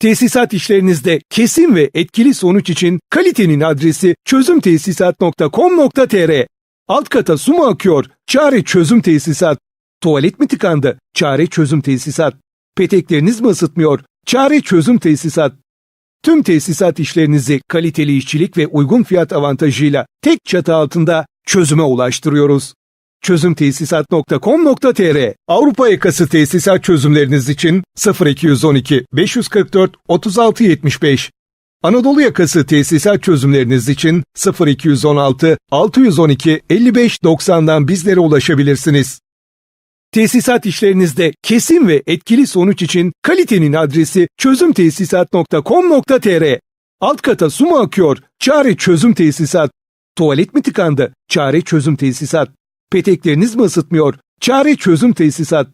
Tesisat işlerinizde kesin ve etkili sonuç için kalitenin adresi çözümtesisat.com.tr Alt kata su mu akıyor? Çare çözüm tesisat. Tuvalet mi tıkandı? Çare çözüm tesisat. Petekleriniz mi ısıtmıyor? Çare çözüm tesisat. Tüm tesisat işlerinizi kaliteli işçilik ve uygun fiyat avantajıyla tek çatı altında çözüme ulaştırıyoruz. Çözümtesisat.com.tr Avrupa yakası tesisat çözümleriniz için 0212 544 36 75 Anadolu yakası tesisat çözümleriniz için 0216 612 55 90'dan bizlere ulaşabilirsiniz. Tesisat işlerinizde kesin ve etkili sonuç için kalitenin adresi çözümtesisat.com.tr Alt kata su mu akıyor? Çare çözüm tesisat. Tuvalet mi tıkandı? Çare çözüm tesisat. Petekleriniz mi ısıtmıyor? Çare çözüm tesisat.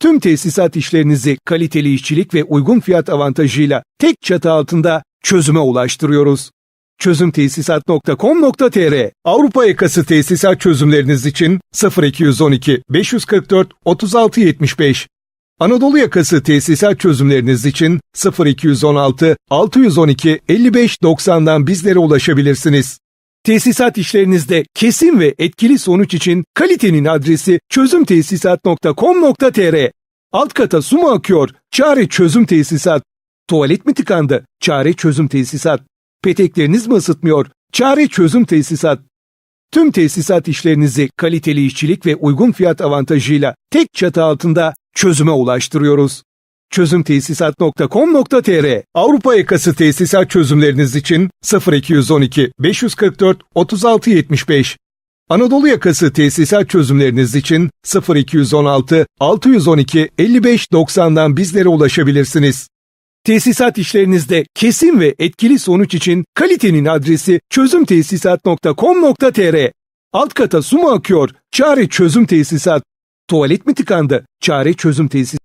Tüm tesisat işlerinizi kaliteli işçilik ve uygun fiyat avantajıyla tek çatı altında çözüme ulaştırıyoruz. Çözümtesisat.com.tr Avrupa yakası tesisat çözümleriniz için 0212 544 36 75 Anadolu yakası tesisat çözümleriniz için 0216 612 55 90'dan bizlere ulaşabilirsiniz. Tesisat işlerinizde kesin ve etkili sonuç için kalitenin adresi çözümtesisat.com.tr Alt kata su mu akıyor? Çare çözüm tesisat. Tuvalet mi tıkandı? Çare çözüm tesisat. Petekleriniz mi ısıtmıyor? Çare çözüm tesisat. Tüm tesisat işlerinizi kaliteli işçilik ve uygun fiyat avantajıyla tek çatı altında çözüme ulaştırıyoruz. Çözümtesisat.com.tr Avrupa yakası tesisat çözümleriniz için 0212 544 36 75 Anadolu yakası tesisat çözümleriniz için 0216 612 55 90'dan bizlere ulaşabilirsiniz. Tesisat işlerinizde kesin ve etkili sonuç için kalitenin adresi çözümtesisat.com.tr Alt kata su mu akıyor? Çare çözüm tesisat. Tuvalet mi tıkandı? Çare çözüm tesisat.